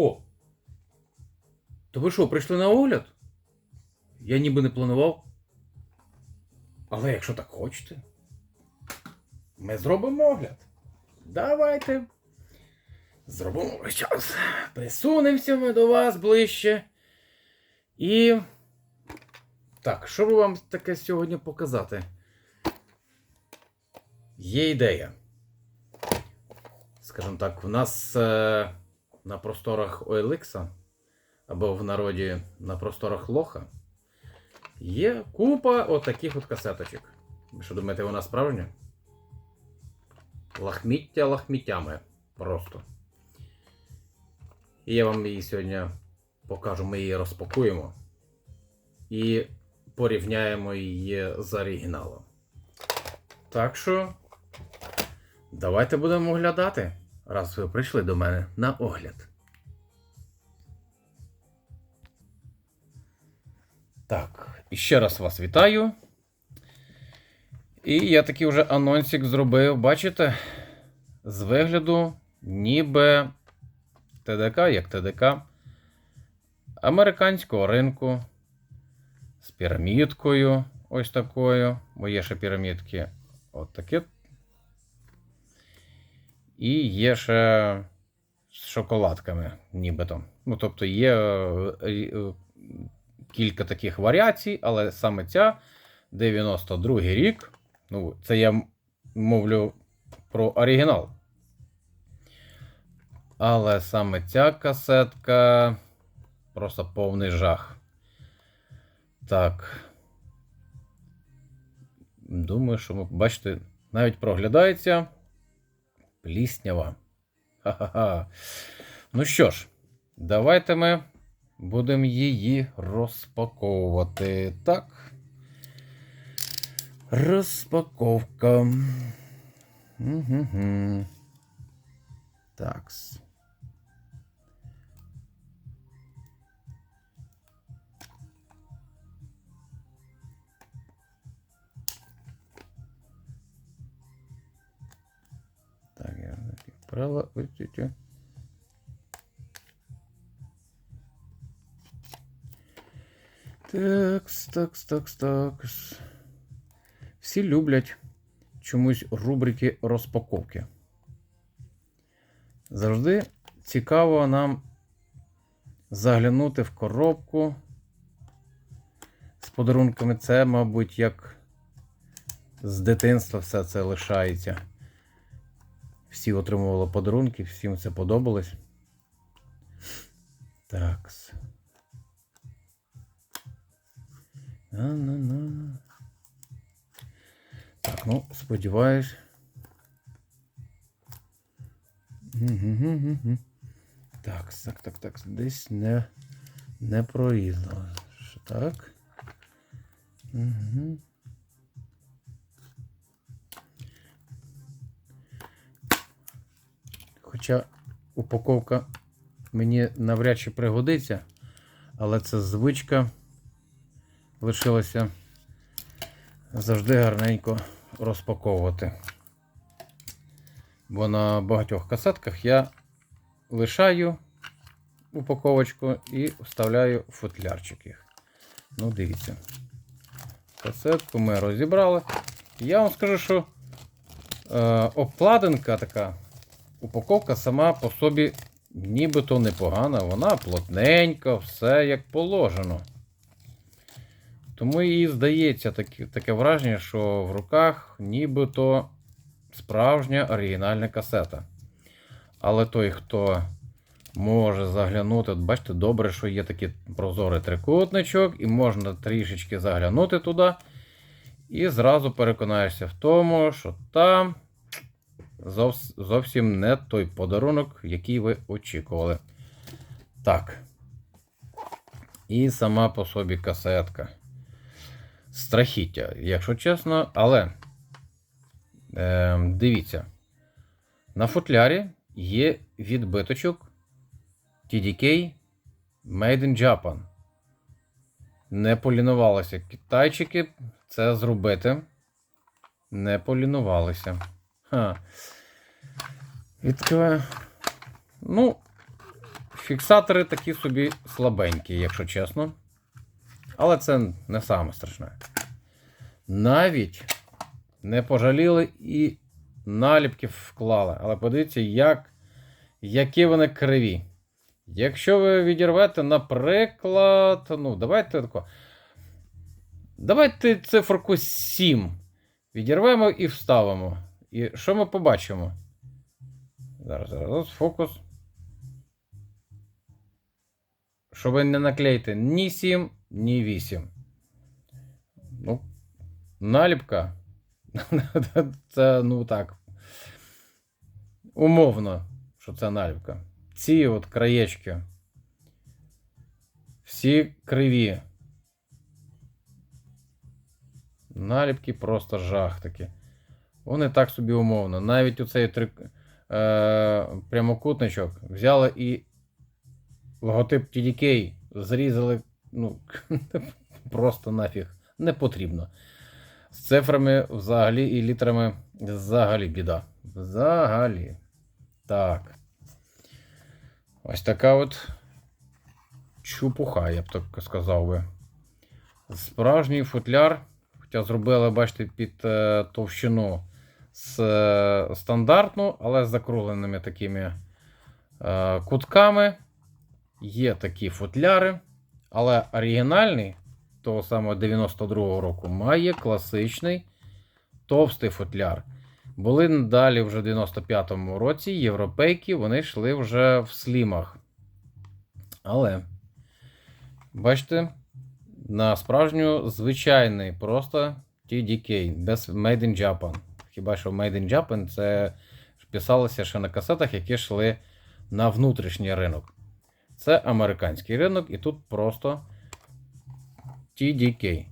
О! То ви що, прийшли на огляд? Я ніби не планував. Але якщо так хочете, ми зробимо огляд. Давайте. Зробимо час. Присунемося ми до вас ближче. І. Так, що би вам таке сьогодні показати? Є ідея. Скажімо так, в нас е, на просторах OLX, або в народі на просторах лоха, є купа отаких от касеточок. Ви що думаєте, вона справжня? Лахміття лахміттями. Просто. І я вам її сьогодні покажу, ми її розпакуємо і порівняємо її з оригіналом. Так що, давайте будемо оглядати, раз ви прийшли до мене на огляд. Так, і ще раз вас вітаю. І я такий вже анонсик зробив, бачите? З вигляду, ніби ТДК, як ТДК американського ринку з пірамідкою. Ось такою. Бо є ще пірамідки от такі. І є ще з шоколадками, нібито. Ну, тобто є е, е, кілька таких варіацій, але саме ця 92 рік. Ну, це я мовлю про оригінал. Але саме ця касетка просто повний жах. Так. Думаю, що ви бачите, навіть проглядається пліснява. Ха-ха-ха. Ну що ж, давайте ми будемо її розпаковувати. Так. Розпаковка. Угу. Такс. Так, я правила. Такс, такс, такс, такс. Всі люблять чомусь рубрики розпаковки. Завжди цікаво нам заглянути в коробку з подарунками. Це, мабуть, як з дитинства все це лишається. Всі отримували подарунки, всім це подобалось. Так. На-на-на. Так, ну, сподіваюсь. Так, так, так, так. Десь не, не прорізало. Так? Хоча упаковка мені навряд чи пригодиться, але це звичка лишилася завжди гарненько розпаковувати. Бо на багатьох касетках я лишаю упаковочку і вставляю в футлярчик їх. Ну, дивіться. Касетку ми розібрали. Я вам скажу, що е, обкладинка така, упаковка сама по собі нібито непогана, вона плотненька, все як положено. Тому і здається таке, таке враження, що в руках нібито справжня оригінальна касета. Але той, хто може заглянути, от бачите, добре, що є такий прозорий трикутничок, і можна трішечки заглянути туди. І зразу переконаєшся в тому, що там зовсім не той подарунок, який ви очікували. Так. І сама по собі касетка. Страхіття, якщо чесно, але е, дивіться, на футлярі є відбиточок TDK Made in Japan. Не полінувалися китайчики це зробити. Не полінувалися. Ха. Відкриваю. Ну, фіксатори такі собі слабенькі, якщо чесно. Але це не саме страшне. Навіть не пожаліли і наліпки вклали. Але подивіться, як, які вони криві. Якщо ви відірвете, наприклад, ну, давайте тако. Давайте циферку 7. Відірвемо і вставимо. І що ми побачимо? Зараз, зараз, фокус. Щоб не наклеїти ні 7, ні 8. Ну, наліпка. Це, ну так. Умовно, що це наліпка. Ці от краєчки. Всі криві. Наліпки просто жах такі. Вони так собі умовно. Навіть оцей три, е, прямокутничок взяли і логотип TDK зрізали. Ну, просто нафіг. Не потрібно. З цифрами взагалі і літерами взагалі біда. Взагалі. Так. Ось така от чупуха, я б так сказав би. Справжній футляр. Хоча зробили, бачите, під е, товщину з е, стандартну, але з закругленими такими е, кутками. Є такі футляри. Але оригінальний того самого 92-го року має класичний товстий футляр. Були далі вже в 95-му році європейки, вони йшли вже в слімах. Але, бачите, на справжню звичайний просто TDK, без Made in Japan. Хіба що Made in Japan це писалося ще на касетах, які йшли на внутрішній ринок. Це американський ринок, і тут просто TDK.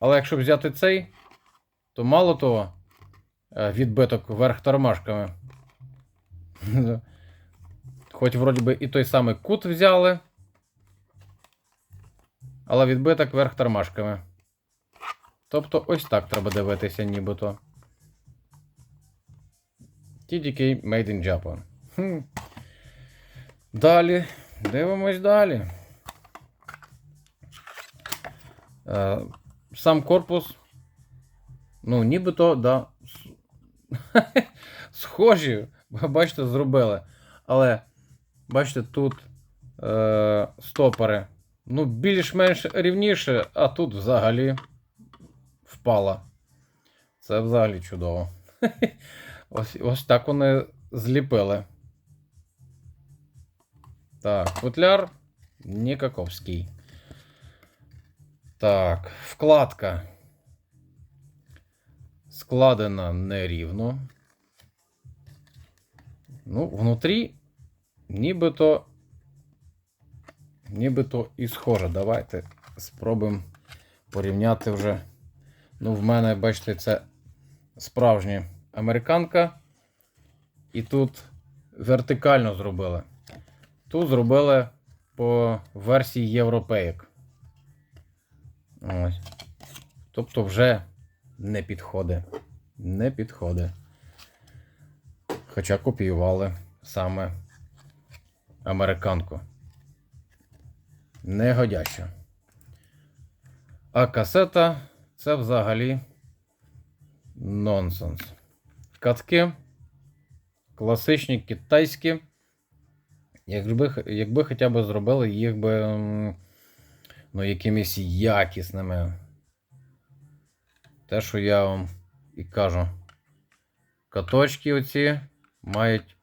Але якщо взяти цей, то мало того, е, відбиток вверх тормашками. Хоч вроді би і той самий кут взяли. Але відбиток вверх тормашками. Тобто ось так треба дивитися, нібито. TDK Made in Japan. Далі. Дивимось далі. Е, Сам корпус. Ну, нібито, да. Схожі, бачите, зробили. Але, бачите, тут е, стопори. Ну, більш-менш рівніше, а тут взагалі впала. Це взагалі чудово. Ось, ось так вони зліпили. Так, футляр Нікаковський. Так, вкладка. Складена нерівно. Ну, внутрі нібито. Нібито і схоже. Давайте спробуємо порівняти вже. Ну, в мене, бачите, це справжня американка. І тут вертикально зробили. Тут зробили по версії європейок. Ось. Тобто вже не підходить. Не підходить. Хоча копіювали саме американку. Негодяща. А касета це взагалі нонсенс. Катки класичні китайські. Якби, якби хоча б зробили їх би ну, якимись якісними. Те, що я вам і кажу. Каточки оці мають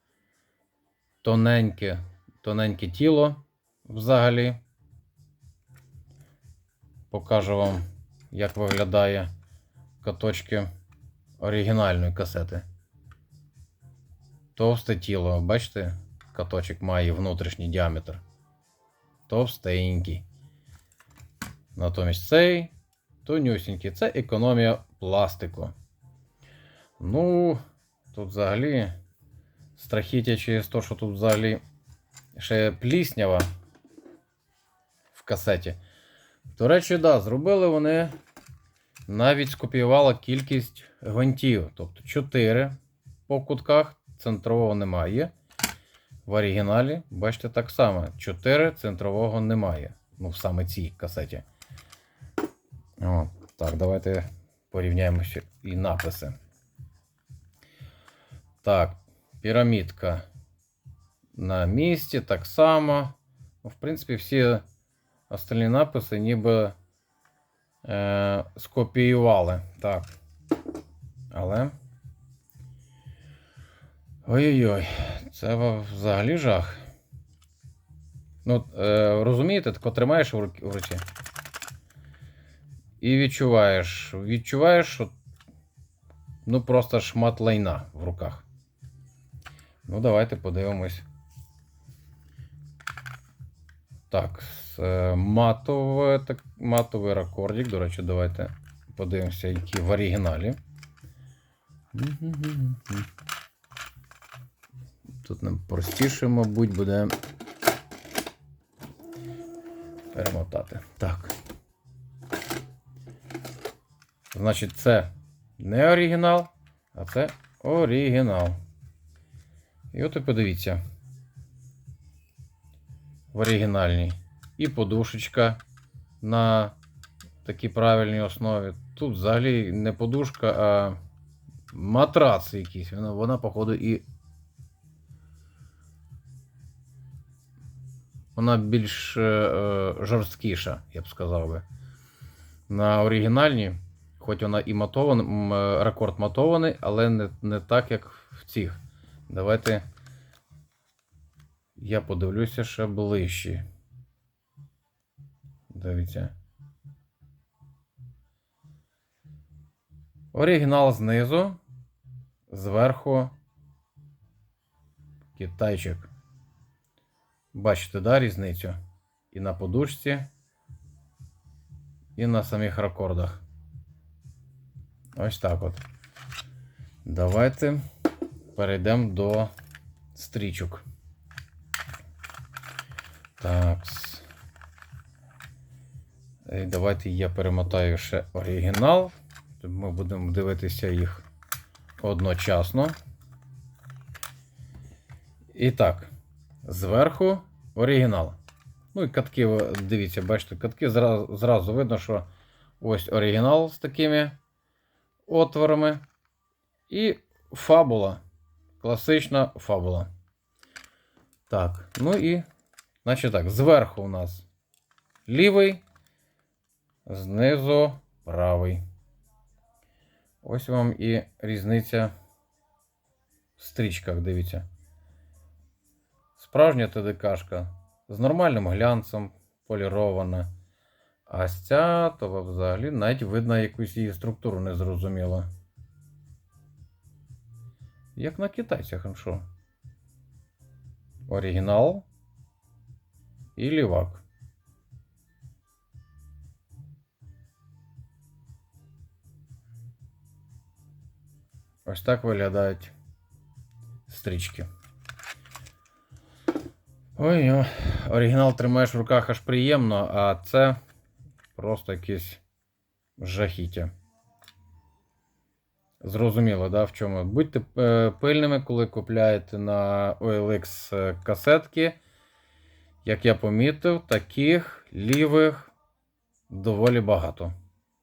тоненьке, тоненьке тіло взагалі. Покажу вам, як виглядає каточки оригінальної касети. Товсте тіло, бачите? Каточок має внутрішній діаметр. Товстенький. Натомість цей тонюсінький. Це економія пластику. Ну, тут взагалі страхіття через те, що тут взагалі ще пліснява в касеті. До речі, да, зробили вони навіть скопіювали кількість гвинтів. Тобто 4 по кутках, центрового немає. В оригіналі, бачите, так само. 4 центрового немає. Ну, в саме цій касеті. О, так, давайте порівняємо ще і написи. Так, пірамідка на місці, так само. Ну, в принципі, всі остальні написи ніби е, скопіювали. Так. Але. Ой-ой-ой, це взагалі жах. Ну, е, розумієте, тако тримаєш в руці. І відчуваєш. Відчуваєш, що ну просто шмат лайна в руках. Ну, давайте подивимось. Так, е, матове, так, матовий рекордик. До речі, давайте подивимося, які в оригіналі. Тут нам простіше, мабуть, буде перемотати. Так. Значить, це не оригінал, а це оригінал. І от і подивіться. В оригінальній. І подушечка на такій правильній основі. Тут взагалі не подушка, а матрац якийсь. Вона, вона походу, і. Вона більш е, е, жорсткіша, я б сказав би. На оригінальній, хоч вона і матована, е, рекорд матований, але не, не так, як в цих. Давайте я подивлюся ще ближче. Дивіться. Оригінал знизу, зверху китайчик. Бачите, да, різницю? І на подушці, і на самих рекордах. Ось так от. Давайте перейдемо до стрічок. Так. Давайте я перемотаю ще оригінал. Ми будемо дивитися їх одночасно. І так, зверху оригінал. Ну і катки, дивіться, бачите, катки зразу, зразу видно, що ось оригінал з такими отворами. І фабула. Класична фабула. Так, ну і, значить так, зверху у нас лівий, знизу правий. Ось вам і різниця в стрічках, дивіться. Справжня ТДКшка з нормальним глянцем, полірована. А ця, то взагалі навіть видно якусь її структуру незрозуміло. Як на китайцях, ну що? Оригінал і лівак. Ось так виглядають стрічки. Ой, о, оригінал тримаєш в руках аж приємно, а це просто якесь жахіття. Зрозуміло, да, в чому. Будьте е, пильними, коли купляєте на OLX е, касетки. Як я помітив, таких лівих доволі багато.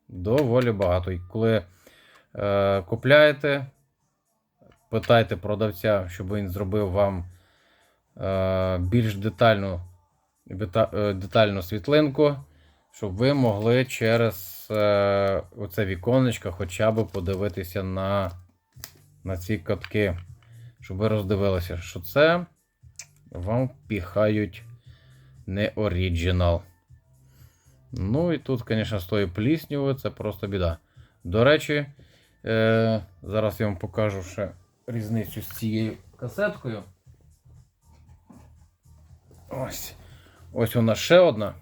Доволі багато. І коли е, купляєте, питайте продавця, щоб він зробив вам більш детальну, е, детальну світлинку, щоб ви могли через е, оце віконечко хоча б подивитися на, на ці катки, щоб ви роздивилися, що це вам впіхають не оригінал. Ну і тут, звісно, з тою пліснявою це просто біда. До речі, е, зараз я вам покажу ще різницю з цією касеткою. Ось. Ось вона ще одна.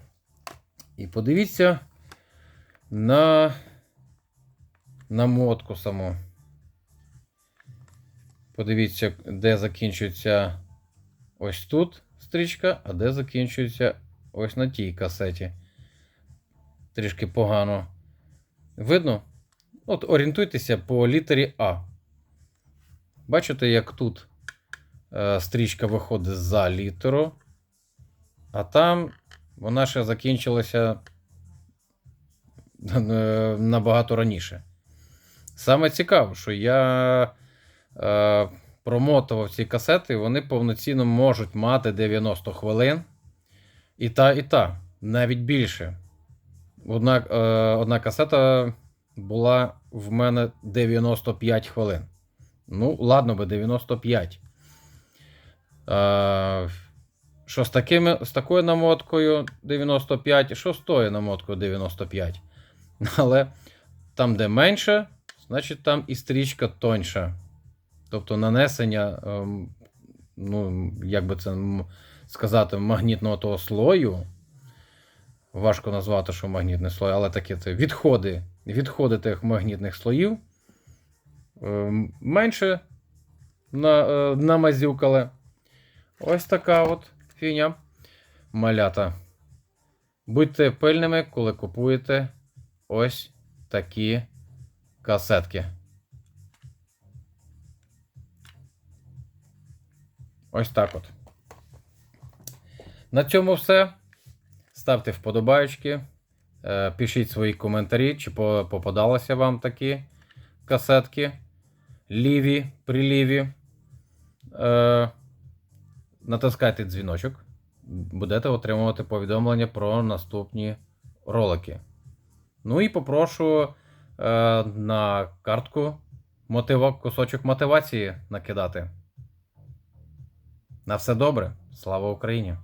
І подивіться на намотку саму. Подивіться, де закінчується ось тут стрічка, а де закінчується ось на тій касеті. Трішки погано. Видно? От орієнтуйтеся по літері А. Бачите, як тут е, стрічка виходить за літеру, а там вона ще закінчилася е, набагато раніше. Саме цікаво, що я е, промотував ці касети, вони повноцінно можуть мати 90 хвилин. І та, і та, навіть більше. Одна, е, одна касета була в мене 95 хвилин. Ну, ладно би, 95. Е, що з, такими, з такою намоткою 95, що з тою намоткою 95. Але там, де менше, значить там і стрічка тоньша. Тобто нанесення, ем, ну, як би це сказати, магнітного того слою. Важко назвати, що магнітний слой, але таке це відходи, відходи тих магнітних слоїв. ем, менше е, намазюкали. Ось така от фіня. Малята. Будьте пильними, коли купуєте ось такі касетки. Ось так от. На цьому все. Ставте вподобайки. е, Пишіть свої коментарі, чи попадалися вам такі касетки. Ліві, приліві. Натискайте дзвіночок. Будете отримувати повідомлення про наступні ролики. Ну і попрошу е, на картку мотивок, кусочок мотивації накидати. На все добре. Слава Україні!